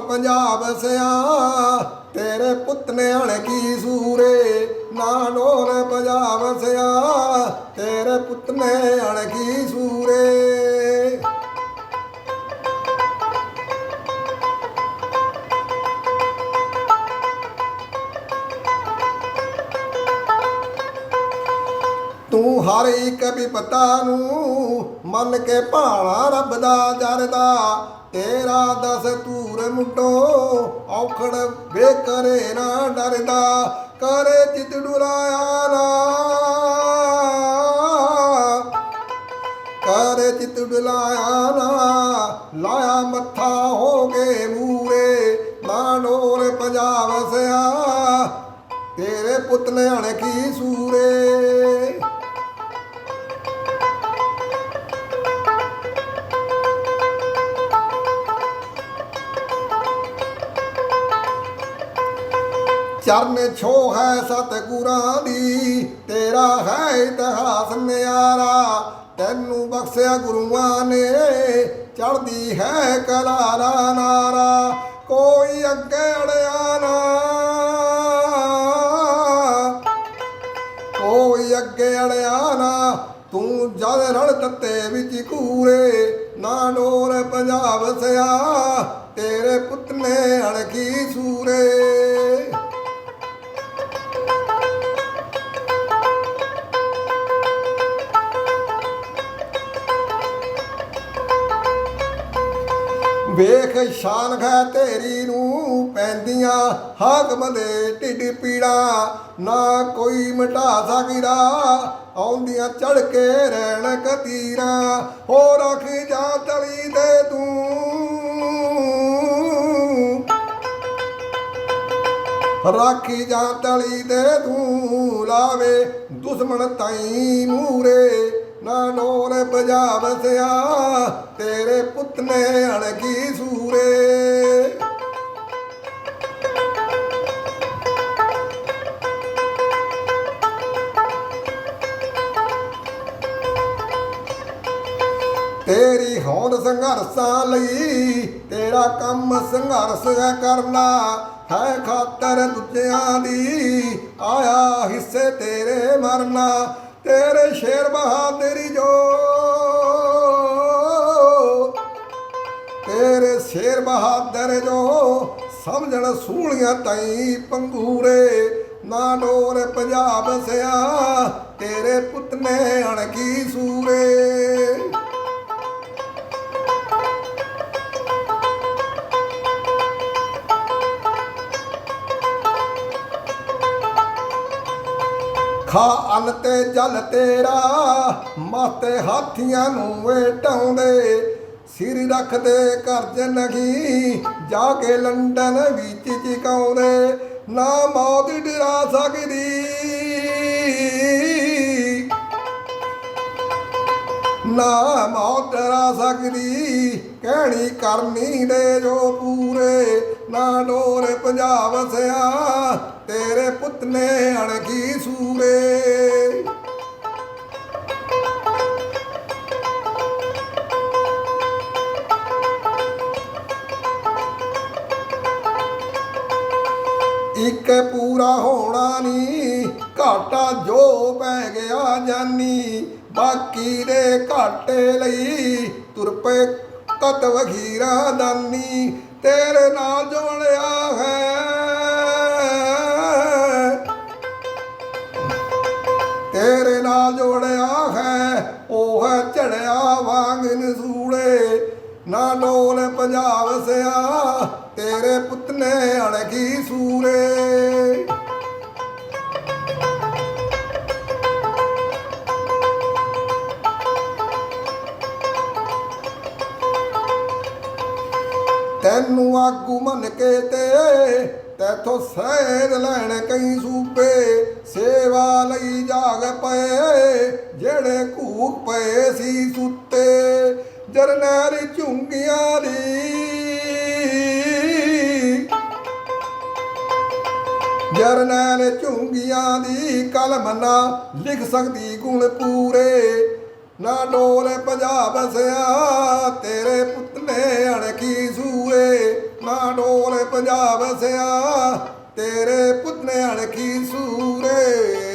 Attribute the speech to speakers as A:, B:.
A: ਪੰਜਾਬ ਸਿਆ। ਤੇਰੇ ਪੁੱਤ ਨੇ ਅਣਕੀ ਸੂਰੇ, ਨਾ ਢੋਲ ਪੰਜਾਬ ਸਿਆ। ਤੇਰੇ ਪੁੱਤ ਨੇ ਅਣਕੀ ਸੂਰੇ। ਤੂੰ ਹਰ ਇੱਕ ਵਿਪਤਾ ਨੂੰ ਮੰਨ ਕੇ ਭਾਣਾ ਰੱਬ ਦਾ ਜਰਦਾ। ਤੇਰਾ ਦਸ ਤੂਰ ਮੁੰਡੋ ਔਖੜ ਵੇ ਕਰੇ ਨਾ ਡਰਦਾ, ਕਰੇ ਚਿਤ ਡੁਲਾਇਆ ਨਾ। ਕਰੇ ਚਿਤ ਡੁਲਾਇਆ ਨਾ, ਲਾਇਆ ਮੱਥਾ ਹੋ ਗਏ ਮੂਰੇ ਨਾ ਡੋਰ ਪੰਜਾਬ ਸਿਆ ਤੇਰੇ ਪੁੱਤ ਨੇ ਅਣਕੀ ਸੂਰੇ। ਚਰਨ ਛੋ ਹੈ ਸਤਿਗੁਰਾਂ ਦੀ ਤੇਰਾ ਹੈ ਇਤਿਹਾਸ ਨਿਆਰਾ ਤੈਨੂੰ ਬਖਸ਼ਿਆ ਗੁਰੂਆਂ ਨੇ ਚੜਦੀ ਹੈ ਕਲਾਰਾ ਨਾਰਾ, ਕੋਈ ਅੱਗੇ ਅੜਿਆ ਨਾ। ਕੋਈ ਅੱਗੇ ਅੜਿਆ ਨਾ, ਤੂੰ ਜਦ ਰਣ ਤੱਤੇ ਵਿੱਚ ਕੂਰੇ ਨਾ ਡੋਰ ਪੰਜਾਬ ਸਿਆ, ਤੇਰੇ ਪੁੱਤ ਨੇ ਅਣਖੀ ਸੂਰੇ। ਵੇਖ ਸ਼ਾਨ ਹੈ ਤੇਰੀ ਨੂੰ ਪੈਂਦੀਆਂ, ਹਾਕਮ ਦੇ ਢਿੱਡ ਪੀੜਾ। ਨਾ ਕੋਈ ਮਿਟਾ ਸਕਦਾ, ਆਉਂਦੀਆਂ ਚੜ ਕੇ ਰਹਿਣ ਕਤੀਰਾ। ਹੋ ਰੱਖ ਜਾ ਤਲੀ ਦੇ ਤੂੰ। ਰਾਖੀ ਜਾਂ ਤਲੀ ਦੇ ਤੂੰ, ਲਾਵੇ ਦੁਸ਼ਮਣ ਤਾਈ ਮੂਰੇ। ਨਾ ਡੋਰ ਤੇਰੇ ਪੁੱਤ ਨੇ ਅਣਗੀ ਸੂਰੇ। ਤੇਰੀ ਹੋਂਦ ਸੰਘਰਸ਼ਾਂ ਲਈ, ਤੇਰਾ ਕੰਮ ਸੰਘਰਸ਼ ਕਰਨਾ, ਹੈ ਖਾਤਰ ਦੂਜਿਆਂ ਦੀ, ਆਇਆ ਹਿੱਸੇ ਤੇਰੇ ਮਰਨਾ। ਤੇਰੇ ਸ਼ੇਰ ਬਹਾਦਰੀ ਜੋ। ਤੇਰੇ ਸ਼ੇਰ ਬਹਾਦਰ ਜੋ। ਸਮਝਣ ਸੂਲੀਆਂ ਤਾਈ ਪੰਗੂਰੇ ਨਾ ਡੋਰ ਪੰਜਾਬ ਸਿਆ। ਤੇਰੇ ਪੁੱਤ ਨੇ ਅਣਕੀ ਸੂਰੇ। ਖਾ ਅੰਨ ਤੇ ਜਲ ਤੇਰਾ, ਮਾਤੇ ਹਾਥੀਆਂ ਨੂੰ ਵੇਟਾਉਂਦੇ ਸਿਰ ਰੱਖਦੇ ਕਰਜ ਨਗੀ ਜਾ ਕੇ ਲੰਡਨ ਵਿੱਚ ਚਿਕਾਉਂਦੇ। ਨਾ ਮੌਤ ਡਰਾ ਸਕਦੀ। ਨਾ ਮੌਤ ਡਰਾ ਸਕਦੀ, ਕਹਿਣੀ ਕਰਨੀ ਦੇ ਜੋ ਪੂਰੇ। ਨਾ ਡੋਰ ਪੰਜਾਬ ਸਿਆ ਤੇਰੇ ਪੁੱਤ ਨੇ ਅਣਗੀ ਸੂਰੇ ਇੱਕ ਪੂਰਾ ਹੋਣਾ ਨਹੀਂ ਘਾਟਾ ਜੋ ਪੈ ਗਿਆ ਜਾਨੀ। ਬਾਕੀ ਦੇ ਘਾਟੇ ਲਈ ਤੁਰ ਪਏ ਕਤ ਵਖੀਰਾ ਦਾਨੀ। ਤੇਰੇ ਨਾਲ ਜੋੜਿਆ ਹੈ ਜੋੜਿਆ ਹੈ ਉਹ ਹੈ ਝੜਿਆ ਵਾਂਗ ਨਸੂੜੇ ਨਾ ਡੋਲ ਪੰਜਾਬ ਸਿਆ, ਤੇਰੇ ਪੁੱਤ ਨੇ ਅਣਗੀ ਸੂਰੇ ਤੈਨੂੰ ਆਗੂ ਮੰਨ ਕੇ ਤੇ ਤੈਥੋਂ ਸਹਿਦ ਲੈਣ ਕਈ ਸੂਬੇ, ਸੇਵਾ ਲਈ ਜਾਗ ਪਏ, ਜਿਹੜੇ ਘੂਕ ਪਏ ਸੀ ਸੁੱਤੇ। ਜਰਨੈਲ ਝੁੰਗੀਆਂ ਦੀ ਜਰਨੈਲ ਝੁੰਗੀਆਂ ਦੀ ਕਲਮ ਨਾ ਲਿਖ ਸਕਦੀ ਗੁਣ ਪੂਰੇ। ਨਾ ਡੋਲੇ ਪੰਜਾਬ ਸਿਆ ਤੇਰੇ ਪੁੱਤ ਨੇ ਅਣਕੀ ਸੂਏ। ਨਾ ਡੋਲ ਪੰਜਾਬ ਸਿਆ ਤੇਰੇ ਪੁੱਤਨੇ ਅਣਖੀ ਸੂਰੇ?